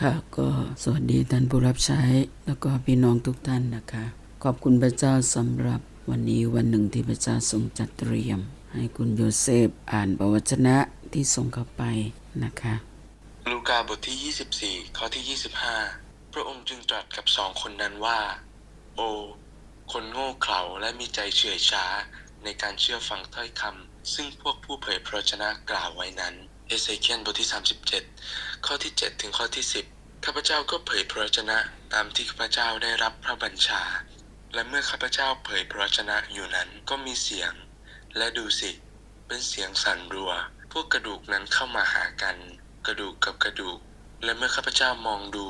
ค่ะก็สวัสดีท่านผู้รับใช้แล้วก็พี่น้องทุกท่านนะคะ ขอบคุณพระเจ้าสำหรับวันนี้วันหนึ่งที่พระเจ้าทรงจัดเตรียม ให้คุณโยเซฟอ่านประวจนะที่ส่งเข้าไปนะคะ ลูกาบทที่ 24 ข้อที่ 25 พระองค์จึงตรัสกับสองคนนั้นว่า โอ คนโง่เขลาและมีใจเฉื่อยช้าในการเชื่อฟังถ้อยคำซึ่งพวกผู้เผยพระวจนะกล่าวไว้นั้น เอเซเคียนบทที่ 37 ข้อที่ 7 ถึงข้อที่ 10 ข้าพเจ้าก็เผยพระวจนะตามที่ข้าพเจ้าได้รับพระบัญชา และเมื่อข้าพเจ้าเผยพระวจนะอยู่นั้นก็มีเสียง และดูสิ เป็นเสียงสั่นรัว พวกกระดูกนั้นเข้ามาหากัน กระดูกกับกระดูก และเมื่อข้าพเจ้ามองดู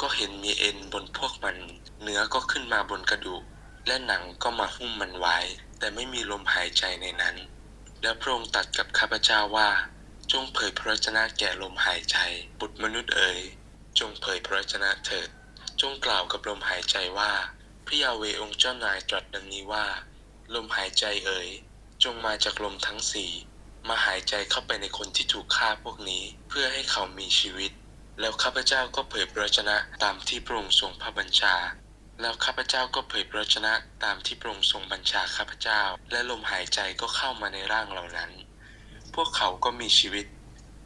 ก็เห็นมีเอ็นบนพวกมัน เนื้อก็ขึ้นมาบนกระดูก และหนังก็มาหุ้มมันไว้ แต่ไม่มีลมหายใจในนั้น แล้วพระองค์ตัดกับข้าพเจ้าว่า จงเผยพระวจนะแก่ลมหายใจ บุตรมนุษย์เอ๋ย จงเผยพระวจนะเถิด จงกล่าวกับลมหายใจว่า พระยาเวองค์เจ้านายตรัสดังนี้ว่า ลมหายใจเอ๋ย จงมาจากลมทั้งสี่มาหายใจเข้าไปในคนที่ถูกฆ่าพวกนี้เพื่อให้เขามีชีวิต แล้วข้าพเจ้าก็เผยพระวจนะตามที่พระองค์ทรงพระบัญชา แล้วข้าพเจ้าก็เผยพระวจนะตามที่พระองค์ทรงบัญชาข้าพเจ้า และลมหายใจก็เข้ามาในร่างเหล่านั้น วกเขาก็มีชีวิต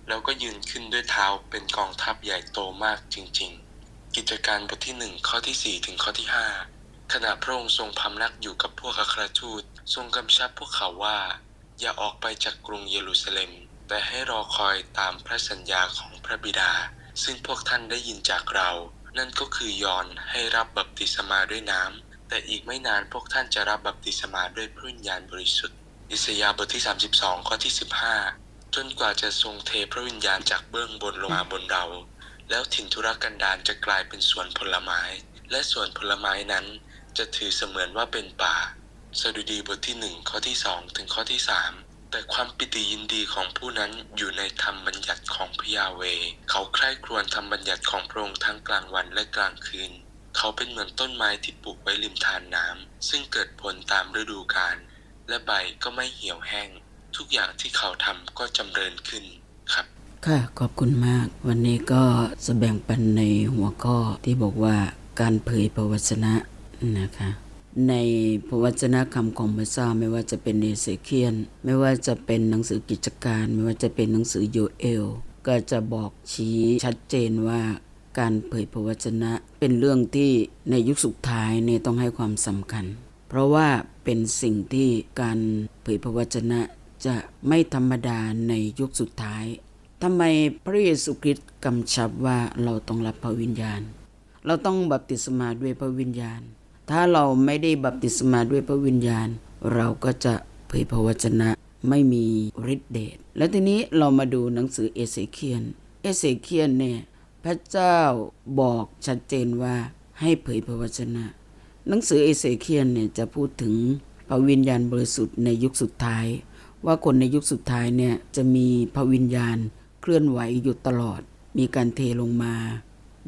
แล้วก็ยืนขึ้นด้วยเท้าเป็นกองทัพใหญ่โตมากจริงๆ กิจการบทที่หนึ่งข้อที่สี่ถึงข้อที่ห้าขณะพระองค์ทรงพำนักอยู่กับพวกอัครทูตทรงกำชับพวกเขาว่า อย่าออกไปจากกรุงเยรูซาเล็ม แต่ให้รอคอยตามพระสัญญาของพระบิดา ซึ่งพวกท่านได้ยินจากเรา นั่นก็คือยอนให้รับบัพติศมาด้วยน้ำแต่อีกไม่นานพวกท่านจะรับบัพติศมาด้วยพระวิญญาณบริสุทธิ์ อิสยาห์บทที่ 32 ข้อที่ 15 จนกว่าจะทรงเทพระวิญญาณจากเบื้องบนลงมาบนเรา แล้วถิ่นธุรกันดารจะกลายเป็นสวนผลไม้ และสวนผลไม้นั้นจะถือเสมือนว่าเป็นป่า สดุดีบทที่หนึ่งข้อที่สองถึงข้อที่สามแต่ความปิติยินดีของผู้นั้นอยู่ในธรรมบัญญัติของพยาเว เขาใคร่ครวญธรรมบัญญัติของพระองค์ทั้งกลางวันและกลางคืน เขาเป็นเหมือนต้นไม้ที่ปลูกไว้ริมทานน้ำซึ่งเกิดผลตามฤดูกาล และใบก็ไม่เหี่ยวแห้ง ทุกอย่างที่เขาทำก็จำเริญขึ้นครับ ค่ะขอบคุณมาก วันนี้ก็จะแบ่งปันในหัวข้อที่บอกว่าการเผยพระวจนะนะคะในพระวจนะคำของพระเจ้าไม่ว่าจะเป็นเอเสเคียน ไม่ว่าจะเป็นหนังสือกิจการ ไม่ว่าจะเป็นหนังสือโยเอล ก็จะบอกชี้ชัดเจนว่าการเผยพระวจนะเป็นเรื่องที่ในยุคสุดท้ายเนี่ยต้องให้ความสำคัญ เพราะว่า เป็นสิ่งที่การเผยพระวจนะจะไม่ธรรมดาในยุคสุดท้ายทำไมพระเยซูคริสต์กำชับว่าเราต้องรับพระวิญญาณ เราต้องบัพติศมาด้วยพระวิญญาณ ถ้าเราไม่ได้บัพติศมาด้วยพระวิญญาณ เราก็จะเผยพระวจนะไม่มีฤทธิเดช และทีนี้เรามาดูหนังสือเอเสเคียน เอเสเคียนเนี่ยพระเจ้าบอกชัดเจนว่าให้เผยพระวจนะ หนังสือเอเสเคียนเนี่ยจะพูดถึงพระวิญญาณบริสุทธิ์ในยุคสุดท้าย ว่าคนในยุคสุดท้ายเนี่ยจะมีพระวิญญาณเคลื่อนไหวอยู่ตลอด มีการเทลงมา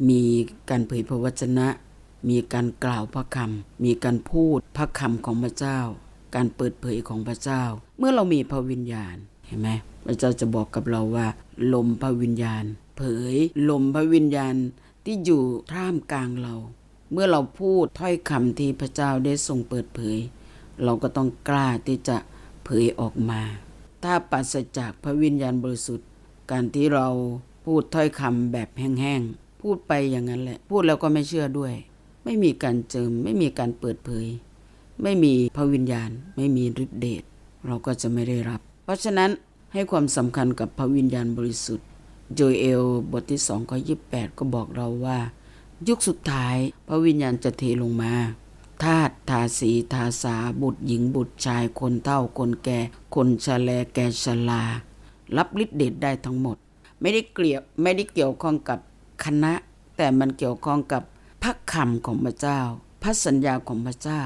มีการเผยพระวจนะ มีการกล่าวพระคำมีการพูดพระคำของพระเจ้า การเปิดเผยของพระเจ้า เมื่อเรามีพระวิญญาณเห็นไหมพระเจ้าจะบอกกับเราว่า ลมพระวิญญาณ เผยลมพระวิญญาณที่อยู่ท่ามกลางเรา เมื่อเราพูดถ้อยคำที่พระเจ้าได้ทรงเปิดเผย เราก็ต้องกล้าที่จะเผยออกมา ถ้าปราศจากพระวิญญาณบริสุทธิ์ การที่เราพูดถ้อยคำแบบแห้งๆ พูดไปอย่างนั้นแหละ พูดแล้วก็ไม่เชื่อด้วย ไม่มีการเจิม ไม่มีการเปิดเผย ไม่มีพระวิญญาณ ไม่มีฤทธิเดช เราก็จะไม่ได้รับ เพราะฉะนั้นให้ความสำคัญกับพระวิญญาณบริสุทธิ์โจเอลบทที่สองข้อยีก็บอกเราว่า ยุคสุดท้าย พระวิญญาณจะเทลงมาทาสทาสีทาสาบุตรหญิงบุตรชายคนเฒ่าคนแก่ คนชราแลแก่ชรารับฤทธิเดชได้ทั้งหมด ไม่ได้เกลียวไม่ได้เกี่ยวข้องกับคณะ แต่มันเกี่ยวข้องกับพระคำของพระเจ้า พระสัญญาของพระเจ้า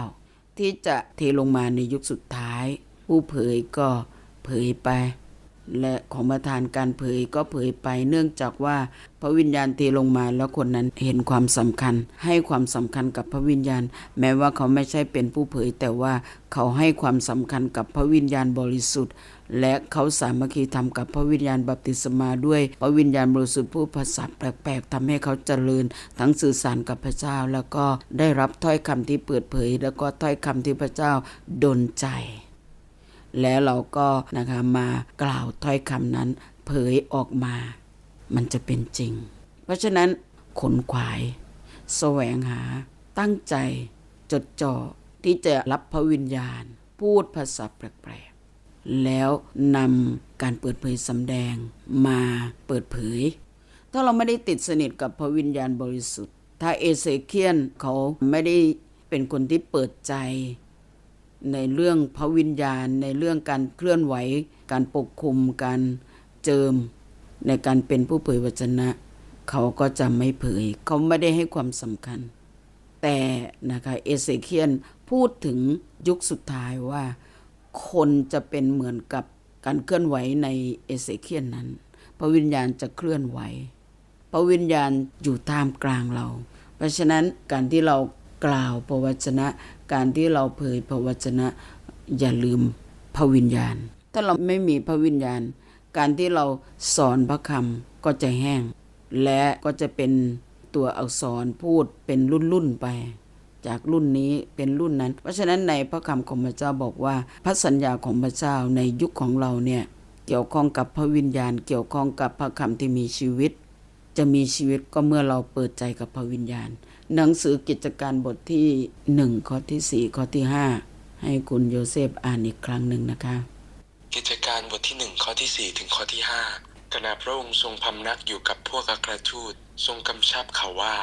ที่จะเทลงมาในยุคสุดท้าย ผู้เผยก็เผยไป และของประทานการเผยก็เผยไปเนื่องจากว่าพระวิญญาณเทลงมาแล้วคนนั้นเห็นความสำคัญ ให้ความสำคัญกับพระวิญญาณ แม้ว่าเขาไม่ใช่เป็นผู้เผย แต่ว่าเขาให้ความสำคัญกับพระวิญญาณบริสุทธิ์ และเขาสามัคคีทำกับพระวิญญาณบัพติศมาด้วย พระวิญญาณบริสุทธิ์ผู้ภาษาแปลกๆทำให้เขาเจริญ ทั้งสื่อสารกับพระเจ้า แล้วก็ได้รับถ้อยคำที่เปิดเผย แล้วก็ถ้อยคำที่พระเจ้าดลใจ แล้วเราก็นะคะมากล่าวถ้อยคำนั้น เผยออกมา มันจะเป็นจริง เพราะฉะนั้นขนขวาย แสวงหา ตั้งใจ จดจ่อที่จะรับพระวิญญาณ พูดภาษาแปลกๆ แล้วนำการเปิดเผยสำแดงมาเปิดเผย ถ้าเราไม่ได้ติดสนิทกับพระวิญญาณบริสุทธิ์ ถ้าเอเซเคียนเขาไม่ได้เป็นคนที่เปิดใจ ในเรื่องพระวิญญาณ ในเรื่องการเคลื่อนไหว การปกคุม การเจิม ในการเป็นผู้เผยวจนะ เขาก็จะไม่เผย เขาไม่ได้ให้ความสำคัญ แต่นะคะเอเซเคียนพูดถึงยุคสุดท้ายว่า คนจะเป็นเหมือนกับการเคลื่อนไหวในเอเซเคียนนั้น พระวิญญาณจะเคลื่อนไหว พระวิญญาณอยู่ท่ามกลางเรา เพราะฉะนั้นการที่เรา กล่าวพระวจนะ การที่เราเผยพระวจนะ อย่าลืมพระวิญญาณ ถ้าเราไม่มีพระวิญญาณ การที่เราสอนพระคำก็จะแห้ง และก็จะเป็นตัวอักษรพูดเป็นรุ่นๆไป จากรุ่นนี้เป็นรุ่นนั้น เพราะฉะนั้นในพระคำของพระเจ้าบอกว่า พระสัญญาของพระเจ้าในยุคของเราเนี่ยเกี่ยวข้องกับพระวิญญาณ เกี่ยวข้องกับพระคำที่มีชีวิต จะมีชีวิตก็เมื่อเราเปิดใจกับพระวิญญาณ หนังสือกิจการบทที่หนึ่งข้อที่สี่ข้อที่ห้าให้คุณโยเซฟอ่านอีกครั้งหนึ่งนะคะ กิจการบทที่หนึ่งข้อที่สี่ถึงข้อที่ห้าขณะพระองค์ทรงพำนักอยู่กับพวกอัครทูตทรงกำชับเขาว่า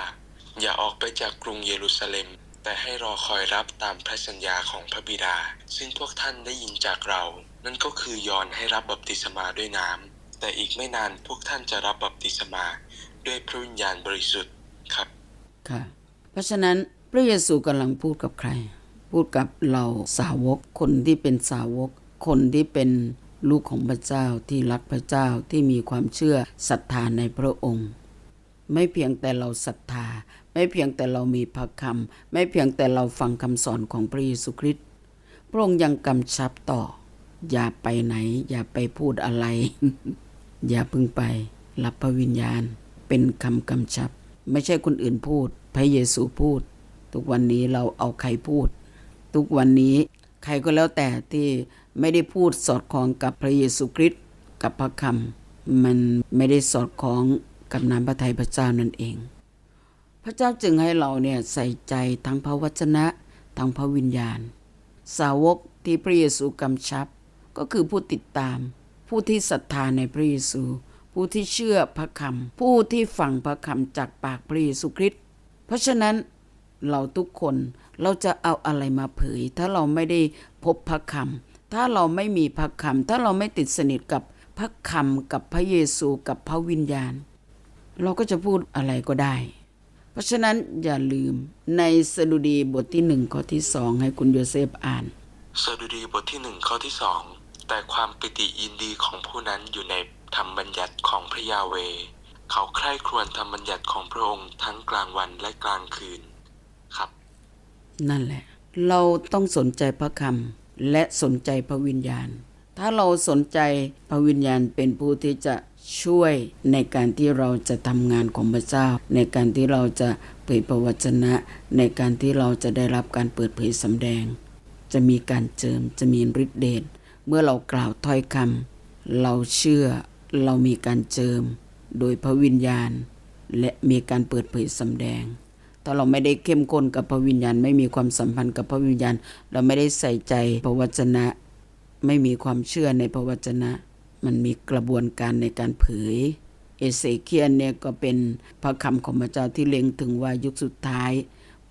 อย่าออกไปจากกรุงเยรูซาเล็ม แต่ให้รอคอยรับตามพระสัญญาของพระบิดา ซึ่งพวกท่านได้ยินจากเรา นั่นก็คือยอนให้รับบัพติศมาด้วยน้ำแต่อีกไม่นานพวกท่านจะรับบัพติศมา ด้วยพระวิญญาณบริสุทธิ์ครับ ค่ะ เพราะฉะนั้นพระเยซูกำลังพูดกับใคร พูดกับเราสาวกคนที่เป็นสาวก คนที่เป็นลูกของพระเจ้าที่รักพระเจ้าที่มีความเชื่อศรัทธาในพระองค์ ไม่เพียงแต่เราศรัทธา ไม่เพียงแต่เรามีพระคำไม่เพียงแต่เราฟังคำสอนของพระเยซูคริสต์พระองค์ยังกำชับต่อ อย่าไปไหน อย่าไปพูดอะไร อย่าพึ่งไปรับพระวิญญาณเป็นคำกำชับ ไม่ใช่คนอื่นพูด พระเยซูพูด ทุกวันนี้เราเอาใครพูด ทุกวันนี้ใครก็แล้วแต่ที่ไม่ได้พูดสอดคล้องกับพระเยซูคริสต์กับพระคำมันไม่ได้สอดคล้องกับน้ำพระทัยพระเจ้านั่นเอง พระเจ้าจึงให้เราเนี่ยใส่ใจทั้งพระวจนะทั้งพระวิญญาณ สาวกที่พระเยซูกำชับก็คือผู้ติดตาม ผู้ที่ศรัทธาในพระเยซู ผู้ที่เชื่อพระคำผู้ที่ฟังพระคำจากปากพระเยซูคริสต์เพราะฉะนั้นเราทุกคนเราจะเอาอะไรมาเผย ถ้าเราไม่ได้พบพระคำถ้าเราไม่มีพระคำถ้าเราไม่ติดสนิทกับพระคำกับพระเยซูกับพระวิญญาณ เราก็จะพูดอะไรก็ได้ เพราะฉะนั้นอย่าลืมในสดุดีบทที่หนึ่งข้อที่สองให้คุณโยเซฟอ่านสดุดีบทที่หนึ่งข้อที่สองแต่ความปิติยินดีของผู้นั้นอยู่ใน ธรรมบัญญัติของพระยาเว เขาใคร่ครวญธรรมบัญญัติของพระองค์ทั้งกลางวันและกลางคืนครับ นั่นแหละ เราต้องสนใจพระคำและสนใจพระวิญญาณ ถ้าเราสนใจพระวิญญาณเป็นผู้ที่จะช่วยในการที่เราจะทำงานของพระเจ้า ในการที่เราจะเผยพระวจนะ ในการที่เราจะได้รับการเปิดเผยสำแดง จะมีการเจิมจะมีฤทธิเดชเมื่อเรากล่าวถ้อยคำเราเชื่อ เรามีการเจิมโดยพระวิญญาณ และมีการเปิดเผยสำแดง ถ้าเราไม่ได้เข้มข้นกับพระวิญญาณ ไม่มีความสัมพันธ์กับพระวิญญาณ เราไม่ได้ใส่ใจพระวจนะ ไม่มีความเชื่อในพระวจนะ มันมีกระบวนการในการเผย เอเสเคียนเนี่ยก็เป็นพระคำของพระเจ้าที่เล็งถึงว่ายุคสุดท้าย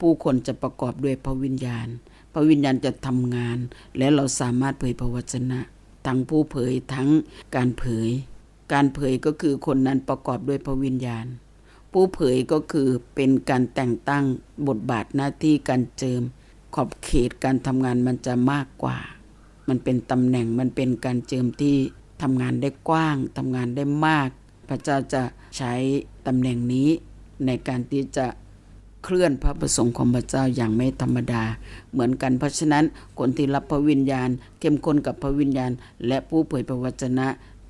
ผู้คนจะประกอบด้วยพระวิญญาณ พระวิญญาณจะทำงาน และเราสามารถเผยพระวจนะ ทั้งผู้เผยทั้งการเผย การเผยก็คือคนนั้นประกอบด้วยพระวิญญาณ ผู้เผยก็คือเป็นการแต่งตั้งบทบาทหน้าที่การเจิม ขอบเขตการทำงานมันจะมากกว่า มันเป็นตำแหน่งมันเป็นการเจิมที่ทำงานได้กว้างทำงานได้มาก พระเจ้าจะใช้ตำแหน่งนี้ในการที่จะเคลื่อนพระประสงค์ของพระเจ้าอย่างไม่ธรรมดา เหมือนกันเพราะฉะนั้นคนที่รับพระวิญญาณ เข้มข้นกับพระวิญญาณ และผู้เผยพระวจนะ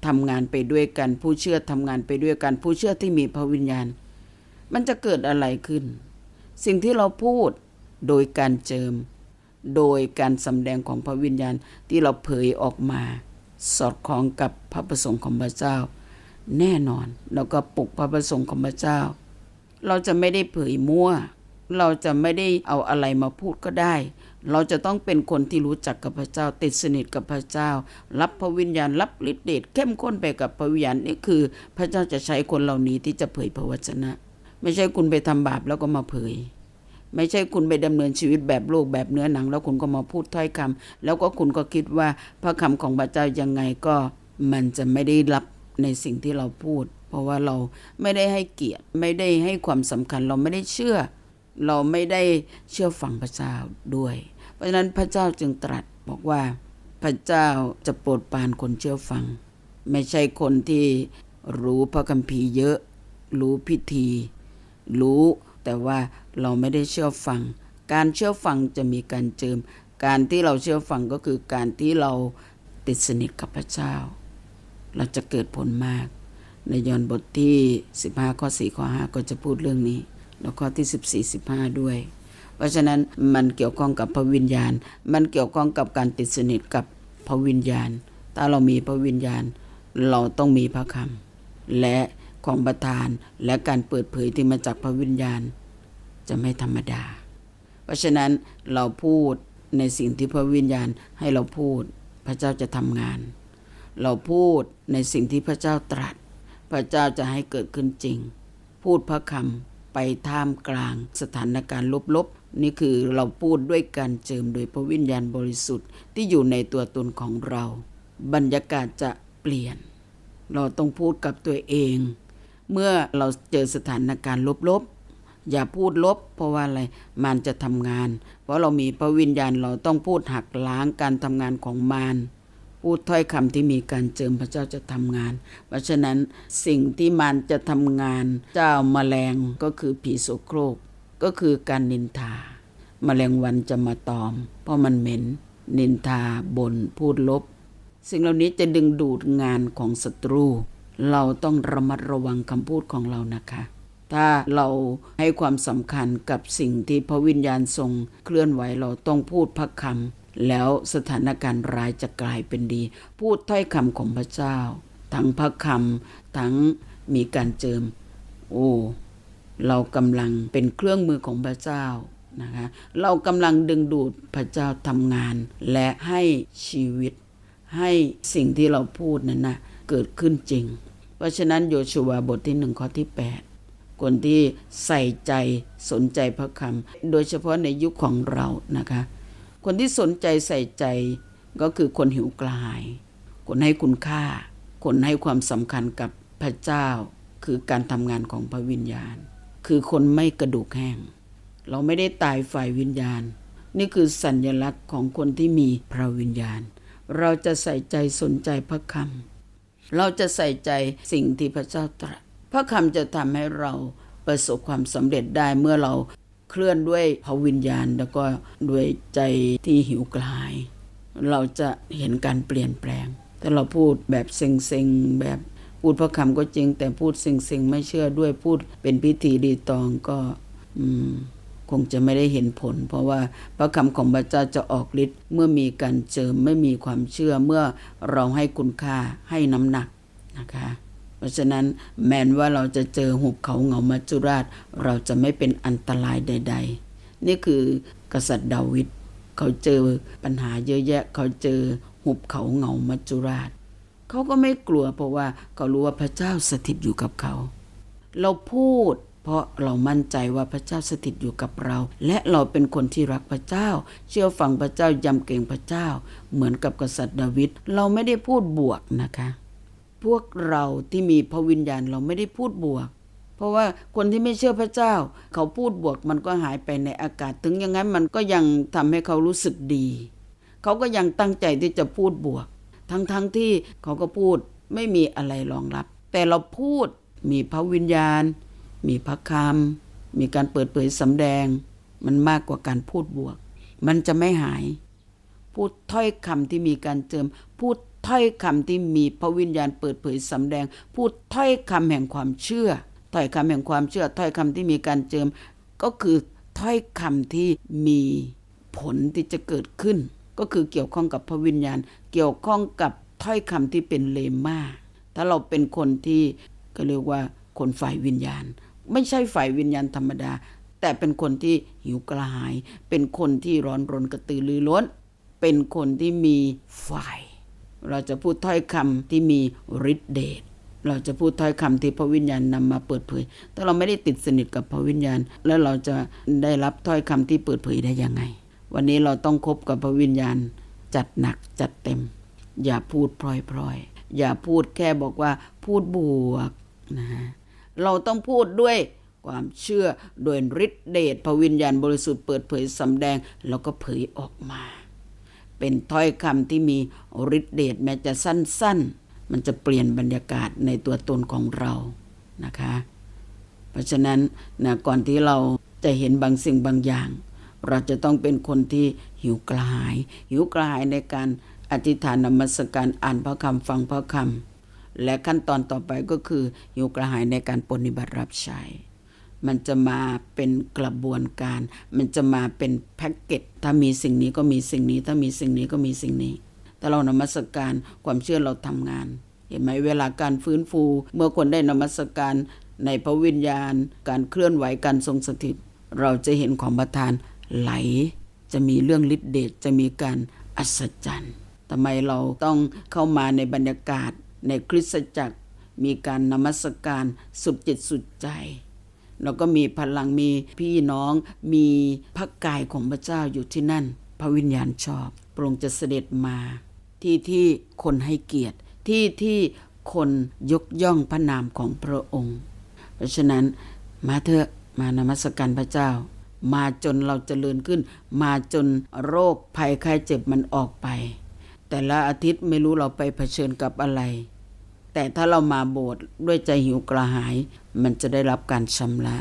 ทำงานไปด้วยกัน ผู้เชื่อทำงานไปด้วยกัน ผู้เชื่อที่มีพระวิญญาณ มันจะเกิดอะไรขึ้น สิ่งที่เราพูดโดยการเจิม โดยการสำแดงของพระวิญญาณที่เราเผยออกมา สอดคล้องกับพระประสงค์ของพระเจ้า แน่นอนแล้วก็ปลุกพระประสงค์ของพระเจ้า เราจะไม่ได้เผยมั่ว เราจะไม่ได้เอาอะไรมาพูดก็ได้ เราจะต้องเป็นคนที่รู้จักกับพระเจ้า ติดสนิทกับพระเจ้า รับพระวิญญาณ รับฤทธิ์เดชเข้มข้นไปกับพระวิญญาณนี่คือ พระเจ้าจะใช้คนเหล่านี้ที่จะเผยพระวจนะ ไม่ใช่คุณไปทำบาปแล้วก็มาเผย ไม่ใช่คุณไปดำเนินชีวิตแบบโลกแบบเนื้อหนัง แล้วคุณก็มาพูดถ้อยคำแล้วก็คุณก็คิดว่าพระคำของพระเจ้ายังไงก็มันจะไม่ได้รับในสิ่งที่เราพูด เพราะว่าเราไม่ได้ให้เกียรติไม่ได้ให้ความสำคัญเราไม่ได้เชื่อ เราไม่ได้เชื่อฟังพระเจ้าด้วย ราะฉะนั้นพระเจ้าจึงตรัสบอกว่า พระเจ้าจะโปรดปรานคนเชื่อฟัง ไม่ใช่คนที่รู้พระคัมภีร์เยอะ รู้พิธี รู้แต่ว่าเราไม่ได้เชื่อฟัง การเชื่อฟังจะมีการเจิม การที่เราเชื่อฟังก็คือการที่เราติดสนิทกับพระเจ้า เราจะเกิดผลมาก ในยอห์นบทที่ 15 ข้อ 4 ข้อ 5 ก็จะพูดเรื่องนี้ แล้วข้อที่ 14 15 ด้วย เพราะฉะนั้นมันเกี่ยวข้องกับพระวิญญาณ มันเกี่ยวข้องกับการติดสนิทกับพระวิญญาณ ถ้าเรามีพระวิญญาณ เราต้องมีพระคำและของประทานและการเปิดเผยที่มาจากพระวิญญาณ จะไม่ธรรมดา เพราะฉะนั้นเราพูดในสิ่งที่พระวิญญาณให้เราพูด พระเจ้าจะทำงาน เราพูดในสิ่งที่พระเจ้าตรัส พระเจ้าจะให้เกิดขึ้นจริง พูดพระคำไปท่ามกลางสถานการณ์ลบๆ นี่คือเราพูดด้วยการเจิมโดยพระวิญญาณบริสุทธิ์ที่อยู่ในตัวตนของเรา บรรยากาศจะเปลี่ยน เราต้องพูดกับตัวเอง เมื่อเราเจอสถานการณ์ลบๆ อย่าพูดลบ เพราะว่าอะไรมันจะทำงาน เพราะเรามีพระวิญญาณเราต้องพูดหักล้างการทำงานของมารพูดถ้อยคำที่มีการเจิมพระเจ้าจะทำงาน เพราะฉะนั้นสิ่งที่มันจะทำงานเจ้าแมลงก็คือผีโสโครก ก็คือการนินทาแมลงวันจะมาตอม เพราะมันเหม็น นินทาบนพูดลบ สิ่งเหล่านี้จะดึงดูดงานของศัตรู เราต้องระมัดระวังคำพูดของเรานะคะ ถ้าเราให้ความสำคัญกับสิ่งที่พระวิญญาณทรงเคลื่อนไหวเราต้องพูดพระคำแล้วสถานการณ์ร้ายจะกลายเป็นดี พูดถ้อยคำของพระเจ้า ทั้งพระคำทั้งมีการเจิม โอ้ เรากำลังเป็นเครื่องมือของพระเจ้านะคะเรากำลังดึงดูดพระเจ้าทำงาน และให้ชีวิตให้สิ่งที่เราพูดนั้นนะเกิดขึ้นจริง เพราะฉะนั้นโยชูวาบทที่หนึ่งข้อที่ 8 คนที่ใส่ใจสนใจพระคำโดยเฉพาะในยุคของเรานะคะ คนที่สนใจใส่ใจก็คือคนหิวกระหาย คนให้คุณค่า คนให้ความสำคัญกับพระเจ้า คือการทำงานของพระวิญญาณ คือคนไม่กระดูกแห้ง เราไม่ได้ตายฝ่ายวิญญาณ นี่คือสัญญลักษณ์ของคนที่มีพระวิญญาณ เราจะใส่ใจสนใจพระคำเราจะใส่ใจสิ่งที่พระเจ้าตรัสพระคำจะทำให้เราประสบความสำเร็จได้เมื่อเราเคลื่อนด้วยพระวิญญาณ แล้วก็ด้วยใจที่หิวกระหาย เราจะเห็นการเปลี่ยนแปลง แต่เราพูดแบบเซ็งๆแบบ พูดพระคำก็จริง แต่พูดเซ็งๆไม่เชื่อด้วยพูดเป็นพิธีรีตองก็คงจะไม่ได้เห็นผล เพราะว่าพระคำของพระเจ้าจะออกฤทธิ์เมื่อมีการเจิมไม่มีความเชื่อเมื่อเราให้คุณค่าให้น้ำหนักนะคะ เพราะฉะนั้นแม้นว่าเราจะเจอหุบเขาเหงามัจจุราช เราจะไม่เป็นอันตรายใด ๆ นี่คือกษัตริย์ดาวิดเขาเจอปัญหาเยอะแยะ เขาเจอหุบเขาเหงามัจจุราช เขาก็ไม่กลัวเพราะว่าเขารู้ว่าพระเจ้าสถิตอยู่กับเขา เราพูดเพราะเรามั่นใจว่าพระเจ้าสถิตอยู่กับเรา และเราเป็นคนที่รักพระเจ้า เชื่อฟังพระเจ้ายำเกรงพระเจ้า เหมือนกับกษัตริย์ดาวิดเราไม่ได้พูดบวกนะคะ พวกเราที่มีพระวิญญาณเราไม่ได้พูดบวก เพราะว่าคนที่ไม่เชื่อพระเจ้า เขาพูดบวกมันก็หายไปในอากาศ ถึงอย่างนั้นมันก็ยังทำให้เขารู้สึกดี เขาก็ยังตั้งใจที่จะพูดบวก ทั้งๆทที่เขาก็พูดไม่มีอะไรรองรับ แต่เราพูดมีพระวิญญาณ มีพระคำมีการเปิดเผยสำแดง มันมากกว่าการพูดบวก มันจะไม่หาย พูดถ้อยคำที่มีการเจิม พูดถ้อยคำที่มีพระวิญญาณเปิดเผยสำแดง พูดถ้อยคำแห่งความเชื่อ ถ้อยคำแห่งความเชื่อ ถ้อยคำที่มีการเจิม ก็คือถ้อยคำที่มีผลที่จะเกิดขึ้น ก็คือเกี่ยวข้องกับพระวิญญาณ เกี่ยวข้องกับถ้อยคำที่เป็นเลม่าถ้าเราเป็นคนที่ก็เรียกว่าคนฝ่ายวิญญาณ ไม่ใช่ฝ่ายวิญญาณธรรมดา แต่เป็นคนที่หิวกระหาย เป็นคนที่ร้อนรนกระตือรือร้น เป็นคนที่มีไฟเราจะพูดถ้อยคำที่มีฤทธิเดชเราจะพูดถ้อยคำที่พระวิญญาณนำมาเปิดเผย ถ้าเราไม่ได้ติดสนิทกับพระวิญญาณ แล้วเราจะได้รับถ้อยคำที่เปิดเผยได้ยังไง วันนี้เราต้องคบกับพระวิญญาณจัดหนักจัดเต็ม อย่าพูดพลอยๆ อย่าพูดแค่บอกว่าพูดบวกนะฮะเราต้องพูดด้วยความเชื่อโดยฤทธิเดชพระวิญญาณบริสุทธิ์เปิดเผยสำแดงแล้วก็เผยออกมา เป็นถ้อยคำที่มีฤทธิเดชแม้จะสั้นๆ มันจะเปลี่ยนบรรยากาศในตัวตนของเรานะคะ เพราะฉะนั้นนะก่อนที่เราจะเห็นบางสิ่งบางอย่าง เราจะต้องเป็นคนที่หิวกระหาย หิวกระหายในการอธิษฐานนมัสการอ่านพระคำฟังพระคำและขั้นตอนต่อไปก็คือ หิวกระหายในการปฏิบัติรับใช้มันจะมาเป็นกระบวนการ มันจะมาเป็นแพ็กเกจถ้ามีสิ่งนี้ก็มีสิ่งนี้ ถ้ามีสิ่งนี้ก็มีสิ่งนี้ถ้าเรานมัสการความเชื่อเราทำงาน เห็นไหมเวลาการฟื้นฟู เมื่อคนได้นมัสการในพระวิญญาณ การเคลื่อนไหวการทรงสถิต เราจะเห็นของประทาน ไหล จะมีเรื่องฤทธิเดชจะมีการอัศจรรย์ทำไมเราต้องเข้ามาในบรรยากาศในคริสตจักร มีการนมัสการสุดจิตสุดใจ แล้วก็มีพลังมีพี่น้องมีพระกายของพระเจ้าอยู่ที่นั่น พระวิญญาณชอบพระองค์จะเสด็จมา ที่ที่คนให้เกียรติ ที่ที่คนยกย่องพระนามของพระองค์ เพราะฉะนั้นมาเถอะมานมัสการพระเจ้า มาจนเราจเจริญขึ้น มาจนโรคภัยไข้เจ็บมันออกไป แต่ละอาทิตย์ไม่รู้เราไปเผชิญกับอะไร แต่ถ้าเรามาโบสถ์ด้วยใจหิวกระหาย มันจะได้รับการชำระ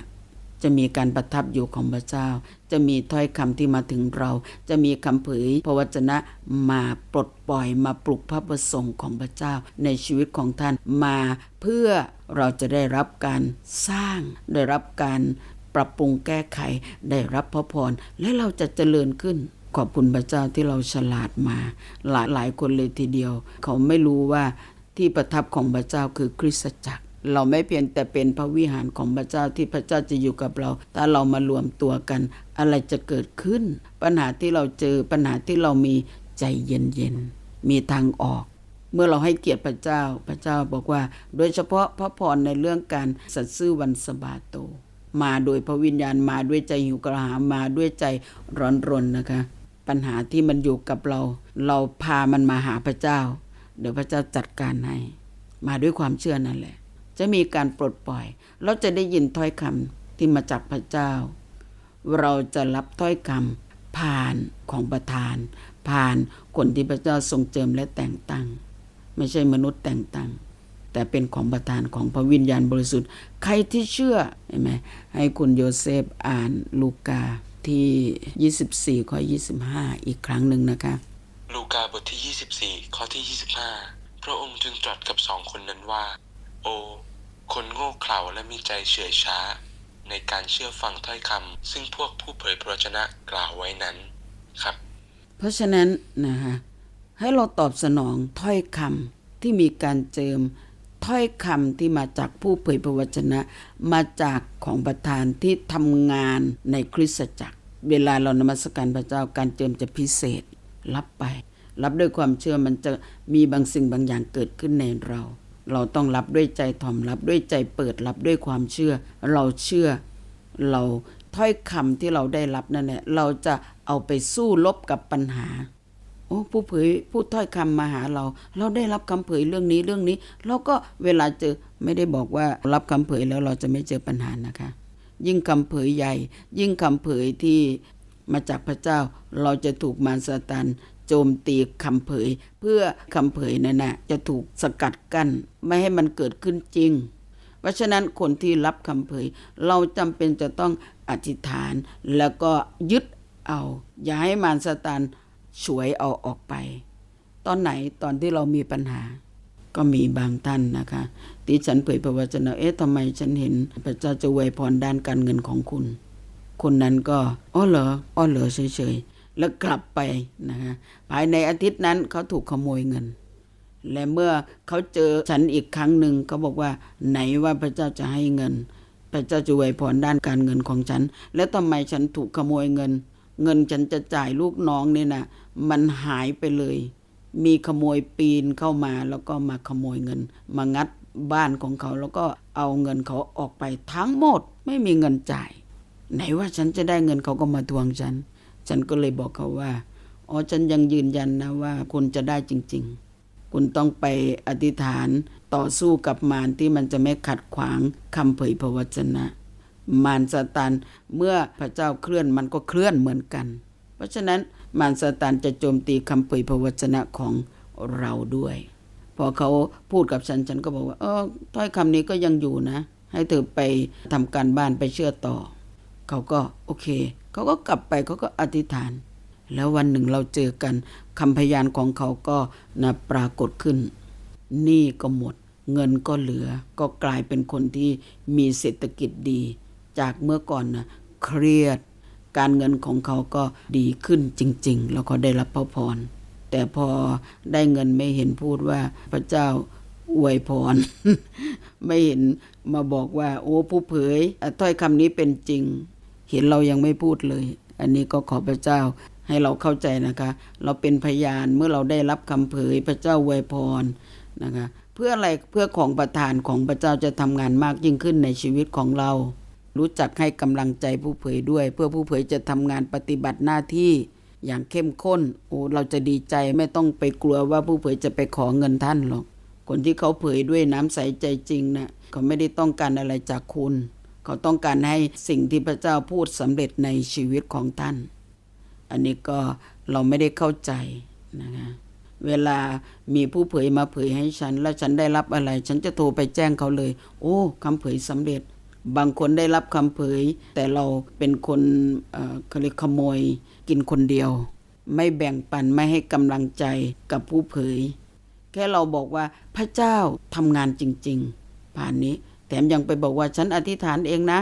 จะมีการประทับอยู่ของพระเจ้า จะมีถ้อยคำที่มาถึงเรา จะมีคำเผยพระวจนะมาปลดปล่อยมาปลุกพระประสงค์ของพระเจ้า ในชีวิตของท่านมาเพื่อเราจะได้รับการสร้าง ได้รับการ ปรับปรุงแก้ไขได้รับพระพรและเราจะเจริญขึ้นขอบคุณพระเจ้าที่เราฉลาดมา หลายหลายคนเลยทีเดียว เขาไม่รู้ว่าที่ประทับของพระเจ้าคือคริสตจักร เราไม่เพียงแต่เป็นพระวิหารของพระเจ้าที่พระเจ้าจะอยู่กับเราถ้าเรามารวมตัวกัน อะไรจะเกิดขึ้น ปัญหาที่เราเจอปัญหาที่เรามีใจเย็นๆมีทางออก เมื่อเราให้เกียรติพระเจ้าพระเจ้าบอกว่า โดยเฉพาะพระพรในเรื่องการสัตย์ซื่อวันสบาโต มาโดยพระวิญญาณมาด้วยใจหิวกระหายมาด้วยใจร้อนรนนะคะ ปัญหาที่มันอยู่กับเรา เราพามันมาหาพระเจ้า เดี๋ยวพระเจ้าจัดการให้มาด้วยความเชื่อนั่นแหละ จะมีการปลดปล่อย เราจะได้ยินถ้อยคำที่มาจากพระเจ้า เราจะรับถ้อยคำผ่านของประธาน ผ่านคนที่พระเจ้าทรงเจิมและแต่งตั้ง ไม่ใช่มนุษย์แต่งตั้ง แต่เป็นของประธานของพระวิญญาณบริสุทธิ์ ใครที่เชื่อเห็นไหมให้คุณโยเซฟอ่านลูกาที่ 24 ข้อ 25 อีกครั้งหนึ่งนะคะ ลูกาบทที่ 24 ข้อที่ 25 พระองค์จึงตรัสกับสองคนนั้นว่า โอ คนโง่เขลาและมีใจเฉื่อยช้า ในการเชื่อฟังถ้อยคำซึ่งพวกผู้เผยพระวจนะกล่าวไว้นั้นครับ เพราะฉะนั้นนะคะให้เราตอบสนองถ้อยคำที่มีการเจิม ถ้อยคำที่มาจากผู้เผยพระวจนะ มาจากของประธานที่ทำงานในคริสตจักร เวลาเรานมัสการพระเจ้าการเจิมจะพิเศษ รับไป รับด้วยความเชื่อมันจะมีบางสิ่งบางอย่างเกิดขึ้นในเรา เราต้องรับด้วยใจถ่อมรับด้วยใจเปิดรับด้วยความเชื่อ เราเชื่อ เราถ้อยคำที่เราได้รับนั่นแหละเราจะเอาไปสู้รบกับปัญหา อ้ผู้เผยผู้ถ้อยคำมาหาเรา เราได้รับคำเผยเรื่องนี้เรื่องนี้ เราก็เวลาเจอไม่ได้บอกว่ารับคำเผยแล้วเราจะไม่เจอปัญหานะคะ ยิ่งคำเผยใหญ่ ยิ่งคำเผยที่มาจากพระเจ้าเราจะถูกมารซาตานโจมตีคำเผย เพื่อคำเผยนั่นนะจะถูกสกัดกั้นไม่ให้มันเกิดขึ้นจริง เพราะฉะนั้นคนที่รับคำเผย เราจำเป็นจะต้องอธิษฐาน แล้วก็ยึดเอา อย่าให้มารซาตาน ฉวยเอาออกไป ตอนไหนตอนที่เรามีปัญหา ก็มีบางท่านนะคะ ที่ฉันเผยพระวจนะเอ๊ะทำไมฉันเห็นพระเจ้าจะอวยพรด้านการเงินของคุณ คนนั้นก็อ้อเหรออ้อเหรอเฉยๆแล้วกลับไปนะคะภายในอาทิตย์นั้นเขาถูกขโมยเงิน และเมื่อเขาเจอฉันอีกครั้งหนึ่งเขาบอกว่าไหนว่าพระเจ้าจะให้เงินพระเจ้าจะอวยพรด้านการเงินของฉัน แล้วทำไมฉันถูกขโมยเงิน เงินฉันจะจ่ายลูกน้องเนี่ยนะมันหายไปเลย มีขโมยปีนเข้ามาแล้วก็มาขโมยเงิน มางัดบ้านของเขาแล้วก็เอาเงินเขาออกไปทั้งหมด ไม่มีเงินจ่าย ไหนว่าฉันจะได้เงินเขาก็มาทวงฉัน ฉันก็เลยบอกเขาว่าอ๋อฉันยังยืนยันนะว่าคุณจะได้จริง ๆ คุณต้องไปอธิษฐานต่อสู้กับมารที่มันจะไม่ขัดขวางคำเผยพระวจนะ มารซาตานเมื่อพระเจ้าเคลื่อนมันก็เคลื่อนเหมือนกัน เพราะฉะนั้นมารซาตานจะโจมตีคำเผยพระวจนะของเราด้วย พอเขาพูดกับฉันฉันก็บอกว่าเออถ้อยคำนี้ก็ยังอยู่นะ ให้เธอไปทำการบ้านไปเชื่อต่อ เขาก็โอเค เขาก็กลับไปเขาก็อธิษฐาน แล้ววันหนึ่งเราเจอกันคำพยานของเขาก็นะปรากฏขึ้นหนี้ก็หมด เงินก็เหลือ ก็กลายเป็นคนที่มีเศรษฐกิจดี จากเมื่อก่อนนะเครียด การเงินของเขาก็ดีขึ้นจริง ๆ แล้วก็ได้รับพระพร แต่พอได้เงินไม่เห็นพูดว่าพระเจ้าอวยพร ไม่เห็นมาบอกว่า โอ้ผู้เผยถ้อยคำนี้เป็นจริง เห็นเรายังไม่พูดเลย อันนี้ก็ขอพระเจ้าให้เราเข้าใจนะคะ เราเป็นพยานเมื่อเราได้รับคำเผยพระเจ้าอวยพรนะคะเพื่ออะไรเพื่อของประทานของพระเจ้าจะทำงานมากยิ่งขึ้นในชีวิตของเรา รู้จักให้กำลังใจผู้เผยด้วย เพื่อผู้เผยจะทำงานปฏิบัติหน้าที่อย่างเข้มข้น โอ้เราจะดีใจไม่ต้องไปกลัวว่าผู้เผยจะไปขอเงินท่านหรอก คนที่เขาเผยด้วยน้ำใสใจจริงนะเขาไม่ได้ต้องการอะไรจากคุณ เขาต้องการให้สิ่งที่พระเจ้าพูดสำเร็จในชีวิตของท่าน อันนี้ก็เราไม่ได้เข้าใจนะคะเวลามีผู้เผยมาเผยให้ฉัน แล้วฉันได้รับอะไร ฉันจะโทรไปแจ้งเขาเลย โอ้คำเผยสำเร็จ บางคนได้รับคำเผย แต่เราเป็นคนเขาเรียกขโมยกินคนเดียว ไม่แบ่งปันไม่ให้กำลังใจกับผู้เผย แค่เราบอกว่าพระเจ้าทำงานจริง ๆ ผ่านนี้ แถมยังไปบอกว่าฉันอธิษฐานเองนะ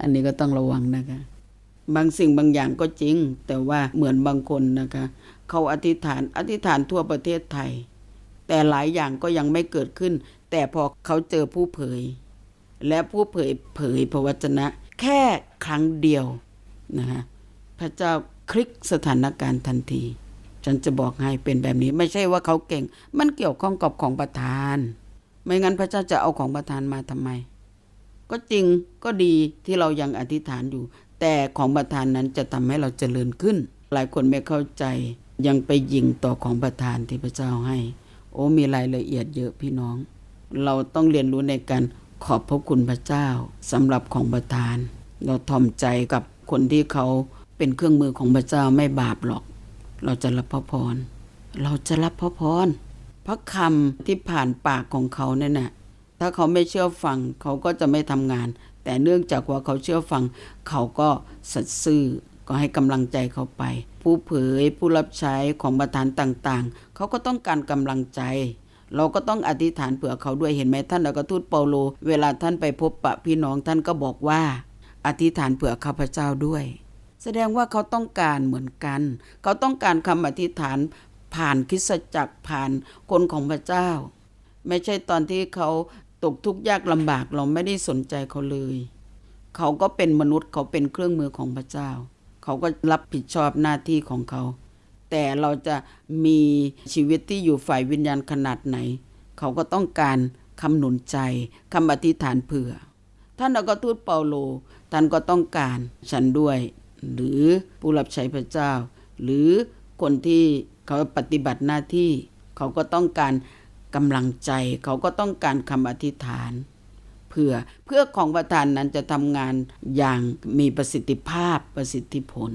อันนี้ก็ต้องระวังนะคะ บางสิ่งบางอย่างก็จริง แต่ว่าเหมือนบางคนนะคะ เขาอธิษฐานอธิษฐานทั่วประเทศไทย แต่หลายอย่างก็ยังไม่เกิดขึ้น แต่พอเขาเจอผู้เผย และผู้เผยเผยพระวจนะ แค่ครั้งเดียวนะคะพระเจ้าคลิกสถานการณ์ทันที ฉันจะบอกให้เป็นแบบนี้ ไม่ใช่ว่าเขาเก่ง มันเกี่ยวข้องกับของประทาน ไม่งั้นพระเจ้าจะเอาของประทานมาทำไม ก็จริงก็ดีที่เรายังอธิษฐานอยู่ แต่ของประทานนั้นจะทำให้เราเจริญขึ้น หลายคนไม่เข้าใจยังไปยิงต่อของประทานที่พระเจ้าให้ โอ้มีรายละเอียดเยอะพี่น้อง เราต้องเรียนรู้ในการ ขอบพระคุณพระเจ้าสำหรับของประทาน เราทอมใจกับคนที่เขาเป็นเครื่องมือของพระเจ้าไม่บาปหรอก เราจะรับพระพร เราจะรับพระพรพระคำที่ผ่านปากของเขาเนี่ยนะถ้าเขาไม่เชื่อฟังเขาก็จะไม่ทำงาน แต่เนื่องจากว่าเขาเชื่อฟัง เขาก็สัตย์ซื่อก็ให้กำลังใจเขาไป ผู้เผยผู้รับใช้ของประธานต่างๆ เขาก็ต้องการกำลังใจ เราก็ต้องอธิษฐานเผื่อเขาด้วยเห็นไหมท่านอักทูตเปาโล เวลาท่านไปพบปะพี่น้องท่านก็บอกว่า อธิษฐานเผื่อข้าพเจ้าด้วย แสดงว่าเขาต้องการเหมือนกัน เขาต้องการคำอธิษฐานผ่านคริสจักรผ่านคนของพระเจ้า ไม่ใช่ตอนที่เขาตกทุกข์ยากลำบากเราไม่ได้สนใจเขาเลย เขาก็เป็นมนุษย์เขาเป็นเครื่องมือของพระเจ้า เขาก็รับผิดชอบหน้าที่ของเขา แต่เราจะมีชีวิตที่อยู่ฝ่ายวิญญาณขนาดไหน เขาก็ต้องการคำหนุนใจคำอธิษฐานเผื่อ ท่านอักทูตเปาโลท่านก็ต้องการฉันด้วย หรือผู้รับใช้พระเจ้า หรือคนที่เขาปฏิบัติหน้าที่ เขาก็ต้องการกำลังใจ เขาก็ต้องการคำอธิษฐานเพื่อเพื่อของประทานนั้นจะทำงานอย่างมีประสิทธิภาพประสิทธิผล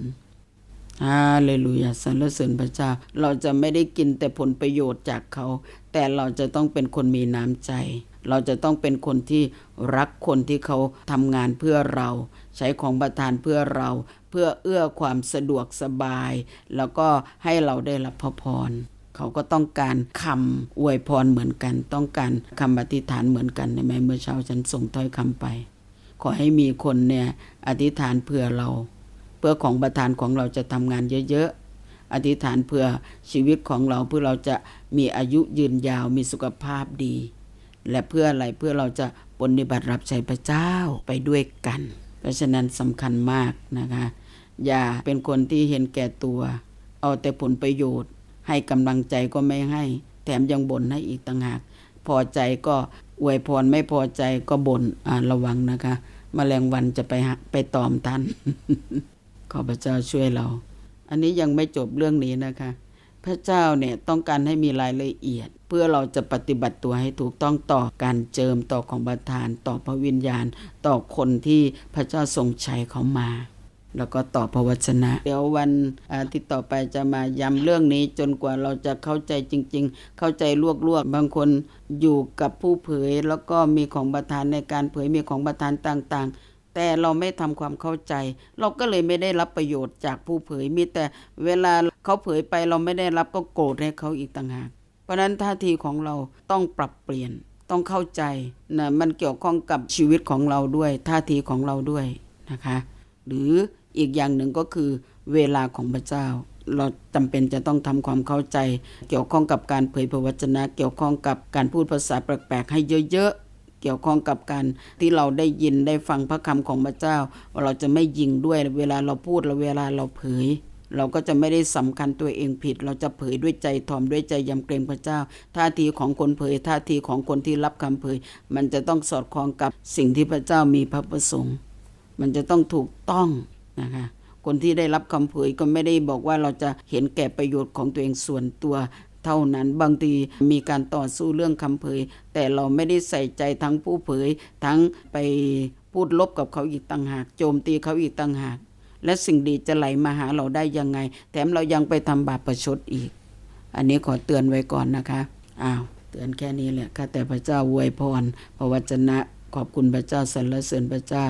ฮาเลลูยาสรรเสริญพระเจ้า เราจะไม่ได้กินแต่ผลประโยชน์จากเขา แต่เราจะต้องเป็นคนมีน้ำใจ เราจะต้องเป็นคนที่รักคนที่เขาทำงานเพื่อเรา ใช้ของประทานเพื่อเรา เพื่อเอื้อความสะดวกสบาย แล้วก็ให้เราได้รับพระพรเขาก็ต้องการคำอวยพรเหมือนกัน ต้องการคำอธิษฐานเหมือนกันในไหมเมื่อเช้าฉันส่งถ้อยคำไป ขอให้มีคนเนี่ยอธิษฐานเพื่อเรา เพื่อของประทานของเราจะทำงานเยอะๆ อธิษฐานเพื่อชีวิตของเราเพื่อเราจะมีอายุยืนยาวมีสุขภาพดี และเพื่ออะไรเพื่อเราจะปฏิบัติรับใช้พระเจ้าไปด้วยกัน เพราะฉะนั้นสำคัญมากนะคะ อย่าเป็นคนที่เห็นแก่ตัว เอาแต่ผลประโยชน์ ให้กำลังใจก็ไม่ให้ แถมยังบ่นให้อีกต่างหาก พอใจก็อวยพรไม่พอใจก็บ่นอ่าระวังนะคะมแมลงวันจะไปไปตอมทัน ขอพระเจ้าช่วยเรา อันนี้ยังไม่จบเรื่องนี้นะคะ พระเจ้าเนี่ยต้องการให้มีรายละเอียด เพื่อเราจะปฏิบัติตัวให้ถูกต้องต่อการเจิมต่อของประทานต่อพระวิญญาณ ต่อคนที่พระเจ้าทรงใช้เขามาแล้วก็ต่อพระวจนะ เดี๋ยววันอาทิตย์ต่อไปจะมาย้ำเรื่องนี้จนกว่าเราจะเข้าใจจริง ๆ เข้าใจลวกๆ บางคนอยู่กับผู้เผย แล้วก็มีของประทานในการเผยมีของประทานต่างๆ แต่เราไม่ทำความเข้าใจ เราก็เลยไม่ได้รับประโยชน์จากผู้เผยมีแต่เวลาเขาเผยไปเราไม่ได้รับก็โกรธให้เขาอีกต่างหาก เพราะฉะนั้นท่าทีของเราต้องปรับเปลี่ยนต้องเข้าใจนะมันเกี่ยวข้องกับชีวิตของเราด้วย ท่าทีของเราด้วยนะคะ หรืออีกอย่างหนึ่งก็คือเวลาของพระเจ้า เราจำเป็นจะต้องทำความเข้าใจ เกี่ยวข้องกับการเผยพระวจนะ เกี่ยวข้องกับการพูดภาษาแปลกๆให้เยอะๆ เกี่ยวข้องกับการที่เราได้ยินได้ฟังพระคำของพระเจ้า ว่าเราจะไม่ยิงด้วยเวลาเราพูดและเวลาเราเผย เราก็จะไม่ได้สำคัญตัวเองผิด เราจะเผยด้วยใจถ่อมด้วยใจยำเกรงพระเจ้า ท่าทีของคนเผย ท่าทีของคนที่รับคำเผย มันจะต้องสอดคล้องกับสิ่งที่พระเจ้ามีพระประสงค์ มันจะต้องถูกต้องนะคะคนที่ได้รับคำเผยก็ไม่ได้บอกว่าเราจะเห็นแก่ประโยชน์ของตัวเองส่วนตัว เท่านั้น บางทีมีการต่อสู้เรื่องคำเผย แต่เราไม่ได้ใส่ใจทั้งผู้เผย ทั้งไปพูดลบกับเขาอีกต่างหาก โจมตีเขาอีกต่างหาก และสิ่งดีจะไหลมาหาเราได้ยังไง แถมเรายังไปทำบาปประชดอีก อันนี้ขอเตือนไว้ก่อนนะคะอ้าวเตือนแค่นี้แหละข้าแต่พระเจ้าอวยพรพระวจนะขอบคุณพระเจ้าสรรเสริญพระเจ้า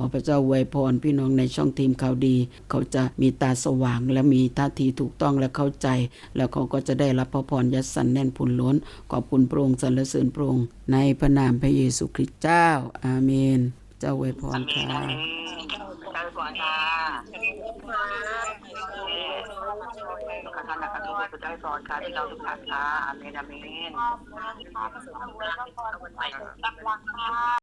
อพระเจ้าอวยพรพี่น้องในช่องทีมข่าวดี เขาจะมีตาสว่างและมีท่าทีถูกต้องและเข้าใจ แล้วเขาก็จะได้รับพระพรยัดสันแน่นพุนล้น ขอบคุณพระองค์สรรเสริญพระองค์ในพระนามพระเยซูคริสต์เจ้า อาเมน เจ้าอวยพรค่ะเจ้าก่อนค่ะสอนค่ะที่เราทุกท่านค่ะอาเมนอาเมน